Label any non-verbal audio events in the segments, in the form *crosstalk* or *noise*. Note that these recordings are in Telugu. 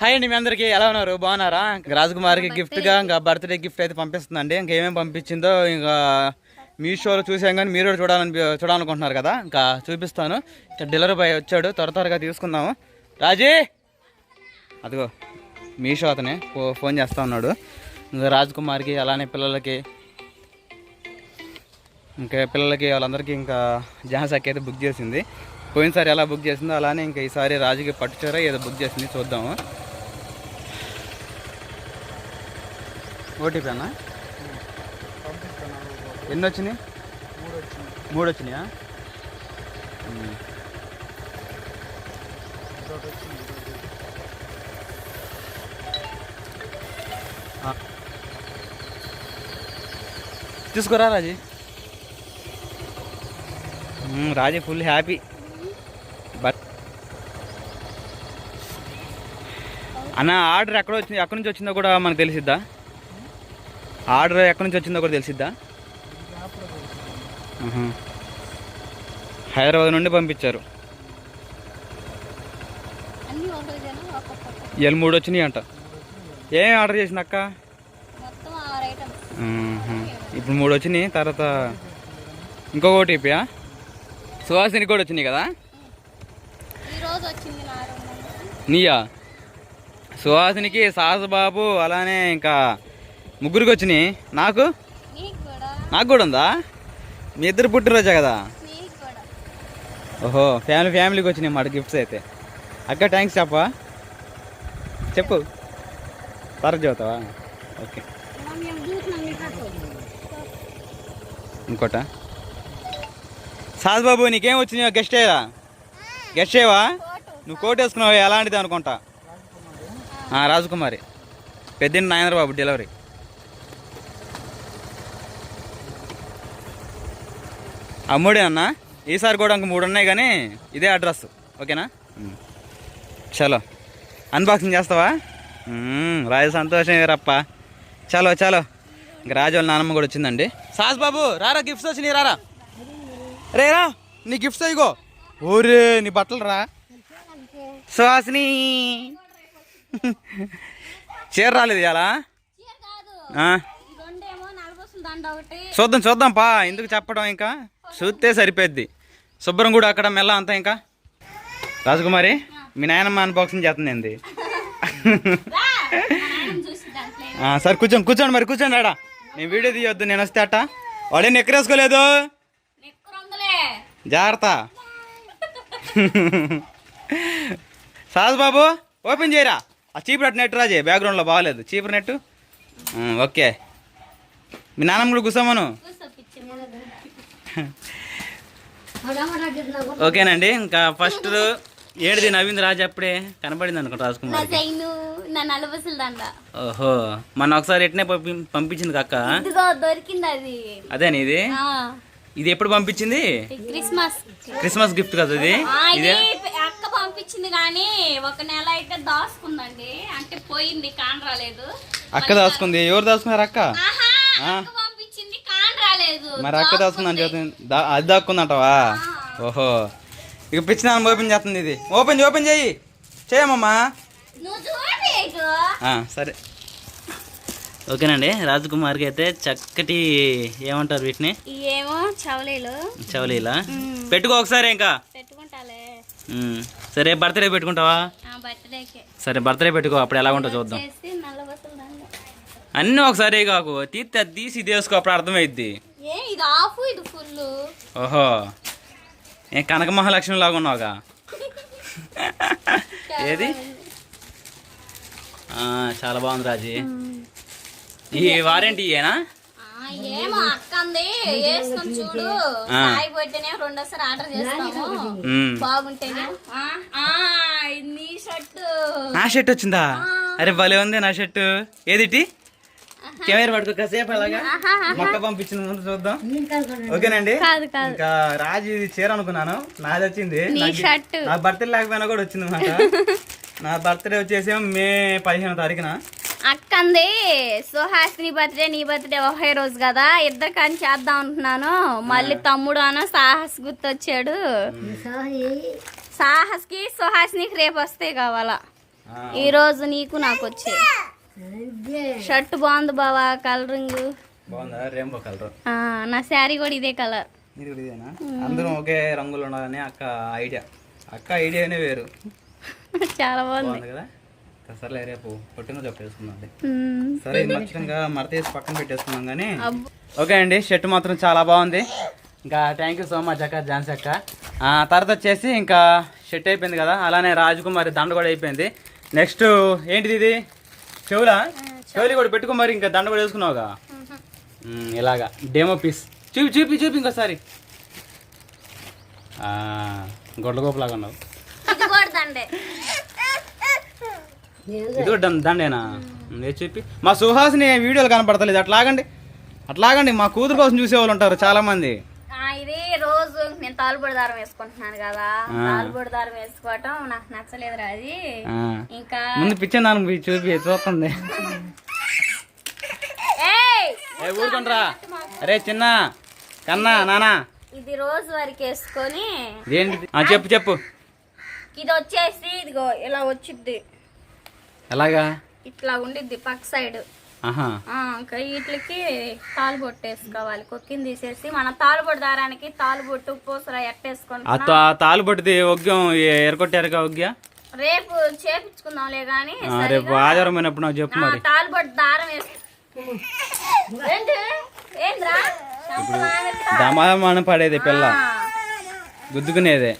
హాయ్ అండి మీ అందరికి. ఎలా ఉన్నారు? బాగున్నారా? రాజకుమార్కి గిఫ్ట్గా ఇంకా బర్త్డే గిఫ్ట్ అయితే పంపిస్తుందండి. ఇంకా ఏమేమి పంపించిందో ఇంకా మీషోలో చూసాం కానీ మీరు కూడా చూడాలని చూడాలనుకుంటున్నారు కదా. ఇంకా చూపిస్తాను. ఇక్కడ డెలివరీ బాయ్ వచ్చాడు. త్వర త్వరగా తీసుకుందాము. రాజీ! అదిగో మీషో అతనే. ఫోన్ చేస్తా ఉన్నాడు. ఇంకా రాజకుమార్కి అలానే పిల్లలకి ఇంకా పిల్లలకి వాళ్ళందరికీ ఇంకా జహాసాకి అయితే బుక్ చేసింది. పోయినసారి ఎలా బుక్ చేసిందో అలానే ఇంకా ఈసారి రాజుకి పట్టుచీర ఏదో బుక్ చేసింది. చూద్దాము. ఓటీపీ అన్న ఎన్ని వచ్చినాయి మూడు వచ్చినాయా. తీసుకురా Raji. Raji full happy. But అన్న ఆర్డర్ ఎక్కడ వచ్చింది ఎక్కడి నుంచి వచ్చిందో కూడా మనకు తెలిసిద్దా? ఆర్డర్ ఎక్కడి నుంచి వచ్చిందో కూడా తెలిసిద్దా. హైదరాబాద్ నుండి పంపించారు. ఇవాళ మూడు వచ్చినాయి అంట ఏం ఆర్డర్ చేసింది అక్క. ఇప్పుడు మూడు వచ్చినాయి తర్వాత ఇంకొక ఓటీపీయా సుహాసిని కూడా వచ్చినాయి కదా. నీయా? సుహాసినికి సాహసబాబు అలానే ఇంకా ముగ్గురికి వచ్చినాయి నాకు? నీకు కూడా ఉందా? మీ ఇద్దరు పుట్టినరోజా కదా? ఓహో ఫ్యామిలీ ఫ్యామిలీకి వచ్చినాయి మాట గిఫ్ట్స్ అయితే. అక్క థ్యాంక్స్ చెప్పా చెప్పు. తర్వాత చెబుతావా? ఓకే. ఇంకోట? సాజ్ బాబు నీకేం వచ్చినాయో గెస్ట్ అయ్యా గెస్ట్ అయ్యవా నువ్వు కోట్ వేసుకున్నావు? ఎలాంటిది అనుకుంటా? రాజకుమారి. పెద్దింటి నాయనర బాబు డెలివరీ ఆ మూడే అన్న. ఈసారి కూడా ఇంక మూడు ఉన్నాయి కానీ ఇదే అడ్రస్. ఓకేనా. చలో. అన్బాక్సింగ్ చేస్తావా? రాజు సంతోషం రప్ప చలో చలో. ఇంక రాజు వాళ్ళ నాన్నమ్మ కూడా వచ్చిందండి. సాస్ బాబు రారా గిఫ్ట్స్ వచ్చినాయి రారా. రే రా నీ గిఫ్ట్స్ ఇగో. ఓరే నీ బట్టలు రా. సుహాసిని. చీర రాలేదు ఇలా చూద్దాం చూద్దాం పా. ఎందుకు చెప్పడం ఇంకా? చూస్తే సరిపోద్ది. శుభ్రం కూడా అక్కడ మెల్ల అంతా ఇంకా. రాజకుమారి మీ నాయనమ్మ అన్బాక్సింగ్ చేస్తుంది ఏంది? సరే కూర్చోండి కూర్చోండి మరి కూర్చోండి ఆడ. నేను వీడియో తీయొద్దు నేను వస్తే అట్ట. వాడే నెక్కరేసుకోలేదు జాగ్రత్త. సాజ్ బాబు ఓపెన్ చేయరా? ఆ చీపురు నెట్ రాజే బ్యాక్గ్రౌండ్లో బాగాలేదు. చీపురు నెట్ ఓకే. మీ నాన్నమ్మ కూడా కూర్చోమను. ఓకేనండి ఇంకా ఫస్ట్ ఏడిది నవీంద్ర రాజు అప్పుడే కనబడింది అనుకుంటా నా రాజకుమార్ ఓహో మొన్న ఒకసారి ఎట్నే పంపి పంపించింది కక్క? దొరికింది అది అదే ఇది ఇది ఎప్పుడు పంపించింది? క్రిస్మస్. క్రిస్మస్ గిఫ్ట్ కదా ఇదే? అక్క పంపించింది కానీ ఒక నెల అయితే దాచుకుందండి. అంటే పోయింది కాన్ రాలేదు అక్క దాచుకుంది. ఎవరు దాచుకున్నారు అక్క ఆహా, ఆ. అక్క పంపించింది కాన్ రాలేదు మరి అక్క దాచుకుందని చెబుతుంది దా- అది దాక్కుందంటావా? ఓహో. ఇక పిచ్చిన ఓపెన్ చేస్తుంది ఇది. ఓపెన్ ఓపెన్ చేయి. చేయమమ్మా సరే. ఓకేనండి రాజకుమార్కి అయితే చక్కటి ఏమంటారు వీటిని? ఏమో చవలేలు. చవలీలా? పెట్టుకో ఒకసారి ఇంకా. సరే బర్త్డే పెట్టుకుంటావా? ఆ బర్త్డేకి. సరే బర్త్డే పెట్టుకో అప్పుడు ఎలా ఉంటుందో చూద్దాం. అన్నీ ఒకసారి కాకు తీస్తే తీసి ఇది వేసుకో అప్పుడు అర్థమైద్ది. ఏ ఇది ఆఫ్ ఇది ఫుల్ ఓహో. ఏ కనక మహాలక్ష్మి లాగా ఉన్నావుగా? ఏది? ఆ, చాలా బాగుంది రాజీ. ఈ వారంటీ ఏనా? ఏమో వేసుకొని చూడు. సాయి రెండోసారి ఆర్డర్ చేస్తాము. బాగుంటేనే. నీ షర్ట్. నా షర్ట్ వచ్చిందా? అరే భలే ఉంది నా షర్ట్. ఏదిటి? కెమెరా పట్టుకో కాసేపు అలాగా. మొక్క పంపించింది ముందు చూద్దాం ఓకేనండి? కాదు కాదు. ఇంకా రాజు ఇది చీర అనుకున్నాను. నాది వచ్చింది. నీ నాకు- షర్ట్. నా బర్త్డే లేకపోయినా కూడా వచ్చింది మాట *laughs* నా బర్త్డే వచ్చేసి మే పదిహేను తారీఖున. అక్కంది సుహాసిని బర్త్డే నీ బర్త్డే ఒకే రోజు కదా. ఇద్దరు కానీ చేద్దాం అనుకున్నాను. మళ్ళీ తమ్ముడు అన సాహస్ గుర్తొచ్చాడు. సాహస్కి సుహాసినికి రేపు వస్తే కావాలా. ఈ రోజు నీకు నాకు వచ్చే షర్ట్ బాగుంది బావా కలరింగ్ బాగుందా? Rainbow colour. నా శారీ కూడా ఇదే కలర్. ఇది కూడా ఇదేనా? అందరం ఒకే రంగులో ఉండాలని అక్క ఐడియా. అక్క ఐడియానే వేరు. *laughs* చాలా బాగుంది. కదా? సర్లే రేపు పొట్టిన చెప్పేసుకుందాం మ్మ్. సరే ఇది వేసి పక్కన పెట్టేసుకున్నాం కానీ. ఓకే అండి షర్ట్ మాత్రం చాలా బాగుంది. ఇంకా థ్యాంక్ యూ సో మచ్ అక్క ఝాన్సీ అక్క. ఆ, తర్వాత వచ్చేసి ఇంకా షర్ట్ అయిపోయింది కదా? అలానే రాజకుమారి దండ కూడా అయిపోయింది. నెక్స్ట్ ఏంటిది ఇది? చెవులా? చెవులు. కూడా పెట్టుకో మరి ఇంకా దండ కూడా వేసుకున్నావుగా? ఇలాగా. Demo piece. చూపి చూపి చూపి ఇంకోసారి. ఆ, గొడ్ల గోపలాగా ఉన్నావు ఇది కూడా దండేనా? ఉమ్, ఏ చూపి. మా సుహాసిని వీడియోలు కనపడతలేదు. అట్లాగండి. అట్లాగండి. మా కూతురు కోసం చూసేవాళ్ళు ఉంటారు చాలా మంది ఇది తాలుబడి దారం వేసుకుంటున్నాను కదా. తాలుబడి దారం వేసుకోవటం నాకు నచ్చలేదు రాజీ ఆ. ఇంకా ముందు పిచ్చే నాన్న చూపి చూస్తుంది. ఊరుకుంట్రా అరే చిన్న కన్నా నానా. ఇది రోజు వరకు వేసుకొని చెప్పు చెప్పు. ఇది వచ్చేసి ఇదిగో ఇలా వచ్చిద్ది. ఎలాగా? ఇట్లా ఉండిద్ది పక్క సైడ్. ఇంకా వీటికి తాలు బొట్టు వేసుకోవాలి. కొక్కిని తీసేసి మన తాలుబొట్టు దారానికి తాలుబొట్టు పూసర ఆ ఎట్టేసుకొని తా- తాలు పట్టిది ఒగ్యం ఎరకొట్టారుగా ఒగ్య? రేపు చేపించుకుందాంలే గాని రేపు ఆదివారం పోయినప్పుడు నాకు చెప్పు మరి. తాలుబొట్టు దారం ఏంద్రా. దమాదమాన పడేది పిల్ల. గుద్దుకునేదే.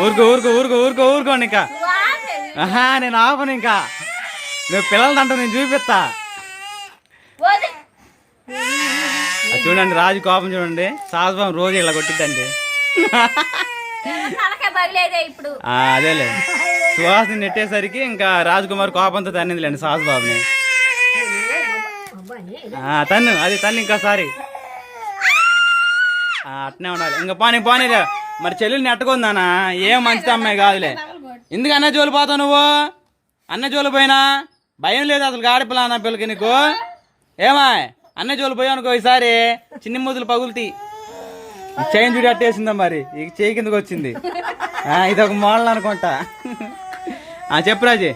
ఊరుకో ఊరుకో ఊరుకో ఊరుకో ఊరుకోండి ఇంకా నేను ఆపను ఇంకా. నువ్వు పిల్లలదంట నేను చూపిస్తా. చూడండి రాజు కోపం చూడండి. సాహసబాబు రోజు ఇలా కొట్టిద్దండి. అదేలే. సుహాసిని నెట్టేసరికి ఇంకా రాజ్కుమార్ కోపంతో తన్నిందిలేండి సాహసబాబుని. ఆ, తన్ను అది తన్ను ఇంకోసారి అట్నే ఉండాలి. ఇంకా పోనీ పోనీలే మరి చెల్లెల్ని నెట్టుకుందానా? ఏం మంచిది అమ్మాయి కాదులే. ఎందుకు అన్న జోలు పోతావు నువ్వు? అన్న జోలు పోయినా? భయం లేదు అసలు ఆడపిల్ల అన్న పిల్లకి నీకు? ఏమా అన్న జోలు పోయావు అనుకో ఈసారి. చిన్ని ముద్దులు పగులుతాయి ఈ చైన్ చూడి అట్టేసిందా మరి. ఈ చేయి కిందకు వచ్చింది. ఇది ఒక మోడల్ అనుకుంటా. ఆ, చెప్పు రాజీ.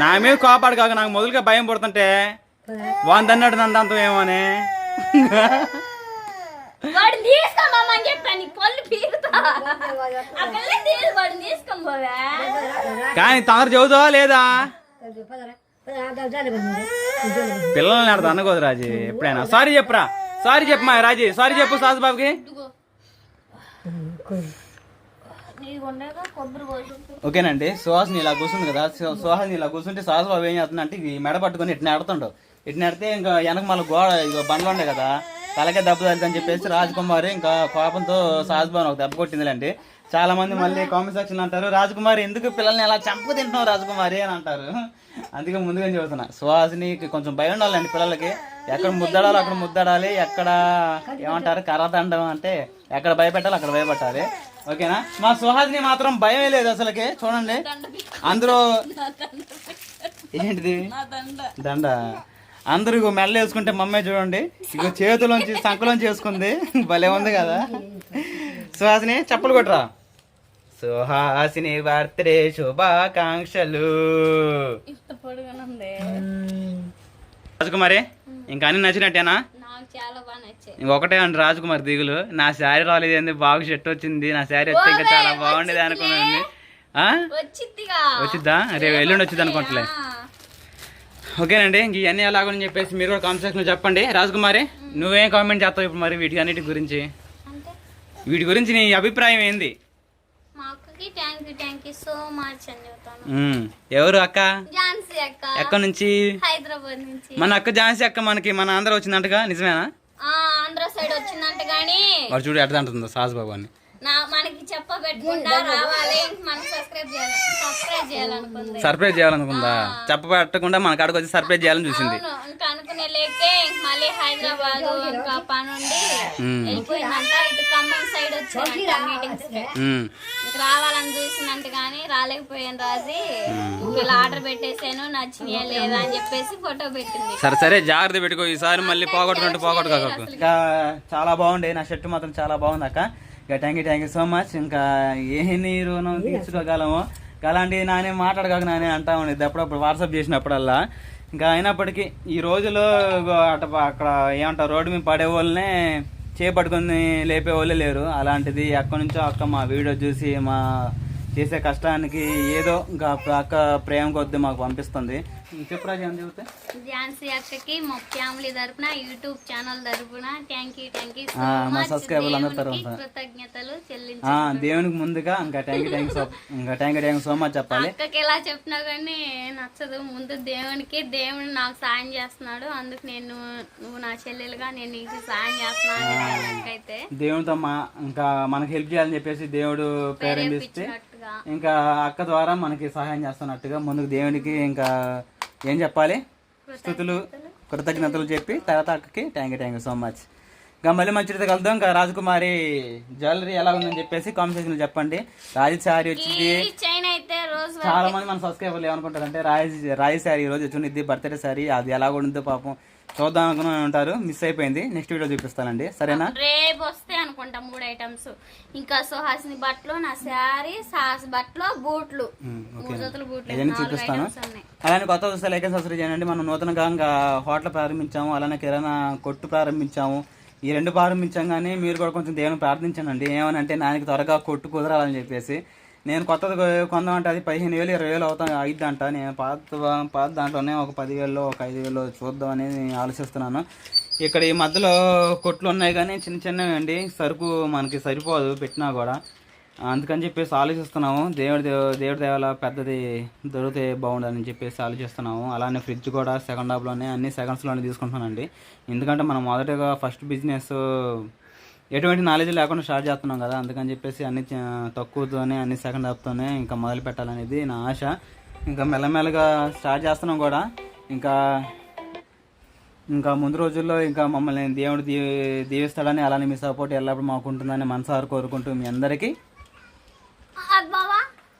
నా మీద కోపాడు కాక నాకు మొదలుగా భయం పడుతుంటే వాన్ అన్నాడు నన్ను అంతం ఏమో అని వాడు తీసుకోమని చెప్పాను నీ పళ్ళు పీకుతా ఆ పిల్ల తీరు వాడు తీసుకొని పోవా. కానీ తొందర చదువుతావా లేదా? పిల్లల్ని ఆడతా అనుకోదు రాజీ ఎప్పుడైనా. సారీ చెప్పురా. సారీ చెప్పు మా రాజీ. సారీ చెప్పు సాజుబాబుకి ఓకేనండి. సుహాస్ని ఇలా కూర్చుంది కదా. సు- ఇలా కూర్చుంటే సాజుబాబు ఏం చేస్తుంది అంటే ఈ మెడ పట్టుకొని ఇటు నెడుతుండు ఇటు ఆడితే ఇంకా వెనక మళ్ళీ గోడ ఇగో బండ్లు ఉండే కదా. తలకే దెబ్బ తగ్గుతుందని చెప్పేసి రాజకుమారి ఇంకా కోపంతో సాజుబాబు ఒక దెబ్బ కొట్టిందిలేండి. చాలా మంది మళ్ళీ కామెంట్ సెక్షన్ అంటారు రాజకుమారి ఎందుకు పిల్లల్ని ఎలా చంపు తింటున్నావు రాజకుమారి? అని అంటారు. అందుకే ముందుగా చెబుతున్నా సుహాసినికి కొంచెం భయం ఉండాలండి పిల్లలకి. ఎక్కడ ముద్దడాలి అక్కడ ముద్దడాలి ఎక్కడ ఏమంటారు కర్ర దండం అంటే ఎక్కడ భయపెట్టాలి అక్కడ భయపెట్టాలి. ఓకేనా? మా సుహాసిని మాత్రం భయమే లేదు అసలుకి. చూడండి. అందరూ ఏంటిది? దండ. అందరూ మెడలు వేసుకుంటే మమ్మే చూడండి. ఇగో చేతిలోంచి సంకలోంచి వేసుకుంది. భలే ఉంది కదా. *laughs* సుహాసిని చప్పలు కొట్టరా. సుహాసిని బర్త్డే శుభాకాంక్షలు. రాజకుమారి ఇంకా అన్ని నచ్చినట్టేనా? ఇంకొకటే అండి రాజకుమారి దిగులు. నా శారీ రాలేదు ఏంది? బాగా షర్ట్ వచ్చింది. నా శారీ వస్తే ఇంకా చాలా బాగుండేది అనుకున్నాను వచ్చిద్దా? రేపు ఎల్లుండి వచ్చింది అనుకుంటలే. ఓకేనండి ఇంక ఇవన్నీ ఎలాగని చెప్పేసి మీరు కూడా కామెంట్ సెక్షన్లో చెప్పండి. రాజకుమారి నువ్వేం కామెంట్ చేస్తావు ఇప్పుడు మరి వీటి అన్నిటి గురించి? వీటి గురించి నీ అభిప్రాయం ఏంది? మా అక్కకి thank you thank you so much అని చెప్తాను. ఉమ్, ఎవరు అక్క? ఝాన్సీ అక్క. ఎక్కడి నుంచి? హైదరాబాద్ నుంచి. మన అక్క ఝాన్సీ అక్క మనకి మన ఆంధ్ర వచ్చిందంటగా నిజమేనా? ఆంధ్ర సైడ్ వచ్చిందంట చూడు ఎట్లా అంటుందో సాజుబాబు అని. నా మనకి చెప్ప పెట్టకుండా రావాలి మనం సబ్స్క్రైబ్ చేయాలి సబ్స్క్రైబ్ చేయాలనుకుంది. సర్ప్రైజ్ చేయాలనుకుందా? చెప్ప పెట్టకుండా మన కాడికి వచ్చి సర్ప్రైజ్ చేయాలని చూసింది. లేకే మళ్ళీ హైదరాబాద్ ఇంకా పని ఉండి ఉమ్, వెళ్ళిపోయిందంట. ఇటు ఖమ్మం సైడ్ వచ్చారంట మీటింగ్స్కి. ఉమ్, ఇంక రావాలని కానీ రాలేకపోయాను రాజీ. ఇలా ఆర్డర్ పెట్టేసాను నచ్చినాయా లేదా అని చెప్పేసి ఫోటో పెట్టింది. సరే సరే జాగ్రత్త పెట్టుకో. ఈసారి మళ్ళీ పోగొట్టుకుంటూ పోగొట్టుకోకు ఇంకా చాలా బాగుండే నా షర్ట్ మాత్రం చాలా బాగుంది అక్క. ఇంకా thank you thank you so much ఇంకా ఏ నీ రుణం తీర్చుకోగలమో ఇంకా అలాంటి నానే మాట్లాడగాక నానే అంటా ఉండేది అప్పుడప్పుడు. వాట్సాప్ చేసినప్పుడల్లా. ఇంకా అయినప్పటికీ ఈ రోజులో అట అక్కడ ఏమంటారు రోడ్డు మీద పడే వాళ్ళనే చేపట్టుకొని లేపే వాళ్ళే లేరు. అలాంటిది అక్కడి నుంచో అక్క మా వీడియో చూసి మా చేసే కష్టానికి ఏదో ఇంకా అక్క ప్రేమ కొద్దీ మాకు పంపిస్తుంది. చెప్పు రాజు ఏం చెబుతే ఝాన్సీ అక్కకి మా ఫ్యామిలీ తరపున యూట్యూబ్ ఛానల్ తరపున థ్యాంక్ యూ థ్యాంక్ యూ మా subscriber అందరి తరపున. కృతజ్ఞతలు చెల్లించు దేవునికి ముందుగా ఇంకా థ్యాంక్ యూ థ్యాంక్ సో ఇంకా thank you thank so much చెప్పాలి. అక్కకి ఎలా చెప్పినా కానీ నచ్చదు. ముందు దేవునికి దేవుడు నాకు సాయం చేస్తున్నాడు. అందుకు నేను నువ్వు నా చెల్లెలుగా నేను నీకు సాయం చేస్తున్నాను అయితే దేవునితో మా ఇంకా మనకి హెల్ప్ చేయాలని చెప్పేసి దేవుడు ప్రేరేపిస్తే ఇంకా అక్క ద్వారా మనకి సహాయం చేస్తున్నట్టుగా ముందుకు దేవునికి ఇంకా ఏం చెప్పాలి? స్థుతులు కృతజ్ఞతలు చెప్పి తర్వాత అక్కకి thank you thank you so much ఇంకా మళ్ళీ మంచిది కలుద్దాం. ఇంకా రాజకుమారి జ్యువెలరీ ఎలా ఉందని చెప్పేసి కామెంట్ సెక్షన్లో చెప్పండి. రాజు శారీ వచ్చింది రోజు చాలా మంది మన సబ్స్క్రైబర్లు ఏమనుకుంటారంటే రాయి రాయి శారీ ఈ రోజు వచ్చింది బర్త్డే శారీ అది ఎలా ఉందో పాపం. చూద్దాం అనుకుని ఉంటారు మిస్ అయిపోయింది. నెక్స్ట్ వీడియో చూపిస్తానండి. సరేనా? రేపు వస్తే అనుకుంటా మూడు ఐటమ్స్ ఇంకా సుహాసిని బట్టలు నా శారీ సాస్ బట్టలు బూట్లు. బూట్లు. ఇవన్నీ చూపిస్తాను. అలానే కొత్త చూస్తే లైక్ సబ్స్క్రైబ్ చేయండి. మనం నూతనంగా ఇంకా హోటల్ ప్రారంభించాము. అలానే కిరాణా కొట్టు ప్రారంభించాము. ఈ రెండు ప్రారంభించాం కానీ మీరు కూడా కొంచెం దేవుని ప్రార్థించండి. ఏమని అంటే నానికి త్వరగా కొట్టు కుదరాలని చెప్పేసి. నేను కొత్తది కొందామంటే అది పదిహేను వేలు ఇరవై వేలు అవుతా అయిద్దంట. నేను పాత పాత దాంట్లోనే ఒక పదివేలు ఒక ఐదు వేలు చూద్దామని ఆలోచిస్తున్నాను. ఇక్కడ ఈ మధ్యలో కొట్లు ఉన్నాయి కానీ చిన్న చిన్నవి అండి. సరుకు మనకి సరిపోదు పెట్టినా కూడా. అందుకని చెప్పేసి ఆలోచిస్తున్నాము. దేవుడి దేవ- దేవుడి దేవాల పెద్దది దొరికితే బాగుండదని చెప్పేసి ఆలోచిస్తున్నాము. అలానే ఫ్రిడ్జ్ కూడా సెకండ్ హాఫ్లోనే అన్ని సెకండ్స్లోనే తీసుకుంటున్నానండి. ఎందుకంటే మనం మొదటగా ఫస్ట్ బిజినెస్ ఎటువంటి నాలెడ్జ్ లేకుండా స్టార్ట్ చేస్తున్నాం కదా. అందుకని చెప్పేసి అన్ని తక్కువతోనే అన్ని సెకండ్ హాఫ్తోనే ఇంకా మొదలు పెట్టాలనేది నా ఆశ. ఇంకా మెల్లమెల్లగా స్టార్ట్ చేస్తున్నాం కూడా. ఇంకా ఇంకా ముందు రోజుల్లో ఇంకా మమ్మల్ని దేవుడు దీ దీవిస్తాడని అలానే మీ సపోర్ట్ ఎల్లప్పుడు మాకు ఉంటుందని మనసారు కోరుకుంటూ మీ అందరికీ.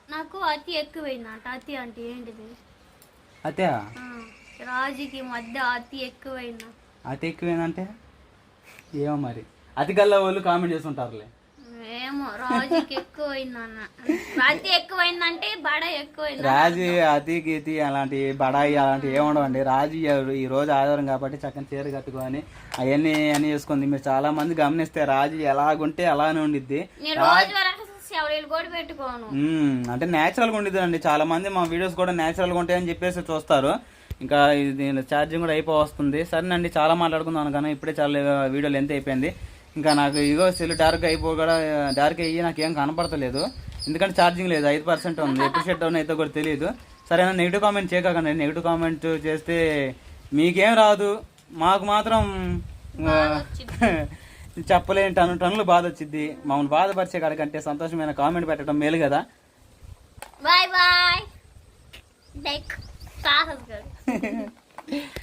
నాకు అతి ఎక్కువైందంట అతి అంటే ఏంటిది? అతే రాజుకి మధ్య అతి ఎక్కువైంది. అతి ఎక్కువేందంటే? ఏమో మరి. అతి గల్ల వాళ్ళు కామెంట్ చేస్తుంటారులే. ఏమో రాజుకి ఎక్కువైందన్న అతి ఎక్కువైందంటే బడ ఎక్కువైంది రాజు అతి గీతి అలాంటి బడాయి అలాంటి ఏముండవండి రాజు ఈ- రోజు ఆధారం కాబట్టి చక్కని చీర కట్టుకొని అవన్నీ అన్ని చేసుకుంది. మీరు చాలా మంది గమనిస్తే రాజు ఎలాగుంటే అలానే ఉండిద్ది. అంటే న్యాచురల్గా ఉండేది అండి చాలా మంది మా వీడియోస్ కూడా న్యాచురల్గా ఉంటాయని చెప్పేసి చూస్తారు. ఇంకా ఇది ఛార్జింగ్ కూడా అయిపో వస్తుంది సరేనండి చాలా మాట్లాడుకుందాం కానీ ఇప్పుడే చాలా వీడియో లెంత్ అయిపోయింది. ఇంకా నాకు ఇగో సెల్ డార్క్ అయిపో కూడా డార్క్ అయ్యి నాకు ఏం కనపడతలేదు. ఎందుకంటే ఛార్జింగ్ లేదు ఐదు పర్సెంట్ ఉంది. ఎప్పుడు షట్ డౌన్ అయితే కూడా తెలియదు సరేనా నెగిటివ్ కామెంట్ చేయకండి నెగిటివ్ కామెంట్ చేస్తే మీకేం రాదు. మాకు మాత్రం చెప్పలేని టన్ను టన్నులు బాధ వచ్చింది మమ్మల్ని బాధపరిచే కాడికంటే సంతోషమైన కామెంట్ పెట్టడం మేలు కదా. Bye bye. లైక్ *laughs*